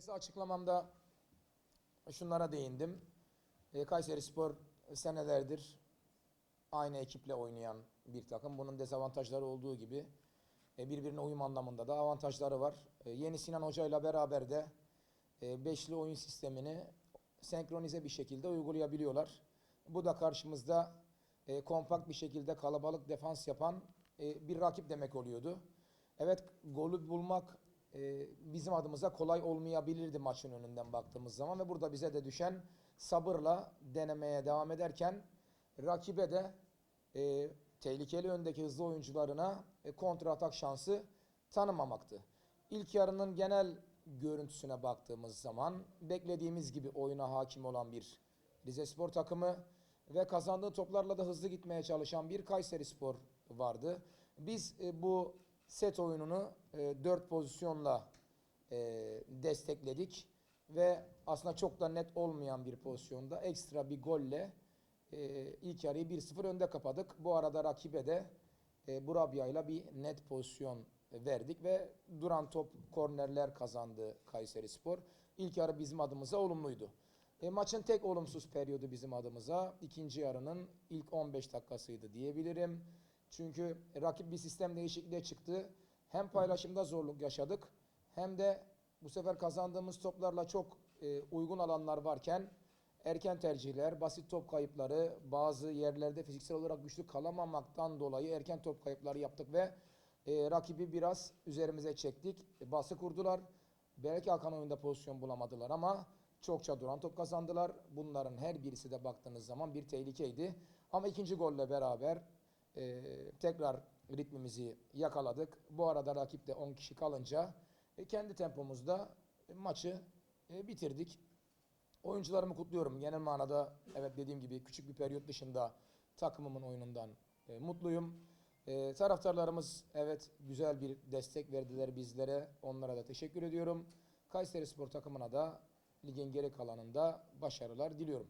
Öncesi açıklamamda şunlara değindim. E, Kayseri Spor senelerdir aynı ekiple oynayan bir takım. Bunun dezavantajları olduğu gibi e, birbirine uyum anlamında da avantajları var. E, yeni Sinan Hoca ile beraber de e, beşli oyun sistemini senkronize bir şekilde uygulayabiliyorlar. Bu da karşımızda kompakt bir şekilde kalabalık defans yapan bir rakip demek oluyordu. Evet golü bulmak e, bizim adımıza kolay olmayabilirdi maçın önünden baktığımız zaman ve burada bize de düşen sabırla denemeye devam ederken rakibe de e, tehlikeli öndeki hızlı oyuncularına e, kontra atak şansı tanımamaktı. İlk yarının genel görüntüsüne baktığımız zaman beklediğimiz gibi oyuna hakim olan bir Rize Spor takımı ve kazandığı toplarla da hızlı gitmeye çalışan bir Kayseri Spor vardı. Biz e, bu set oyununu e, 4 pozisyonla e, destekledik ve aslında çok da net olmayan bir pozisyonda ekstra bir golle e, ilk yarıyı 1-0 önde kapadık. Bu arada rakibe de e, Burabya ile bir net pozisyon verdik ve duran top kornerler kazandı Kayseri Spor. İlk yarı bizim adımıza olumluydu. E, maçın tek olumsuz periyodu bizim adımıza ikinci yarının ilk 15 dakikasıydı diyebilirim. Çünkü rakip bir sistem değişikliğe çıktı. Hem paylaşımda zorluk yaşadık hem de bu sefer kazandığımız toplarla çok e, uygun alanlar varken erken tercihler, basit top kayıpları, bazı yerlerde fiziksel olarak güçlü kalamamaktan dolayı erken top kayıpları yaptık ve e, rakibi biraz üzerimize çektik. E, bası kurdular. Belki Hakan oyunda pozisyon bulamadılar ama çokça duran top kazandılar. Bunların her birisi de baktığınız zaman bir tehlikeydi. Ama ikinci golle beraber e, tekrar ritmimizi yakaladık. Bu arada rakipte 10 kişi kalınca e, kendi tempomuzda e, maçı e, bitirdik. Oyuncularımı kutluyorum. Genel manada evet dediğim gibi küçük bir periyot dışında takımımın oyunundan e, mutluyum. E, taraftarlarımız evet güzel bir destek verdiler bizlere. Onlara da teşekkür ediyorum. Kayseri Spor takımına da ligin geri kalanında başarılar diliyorum.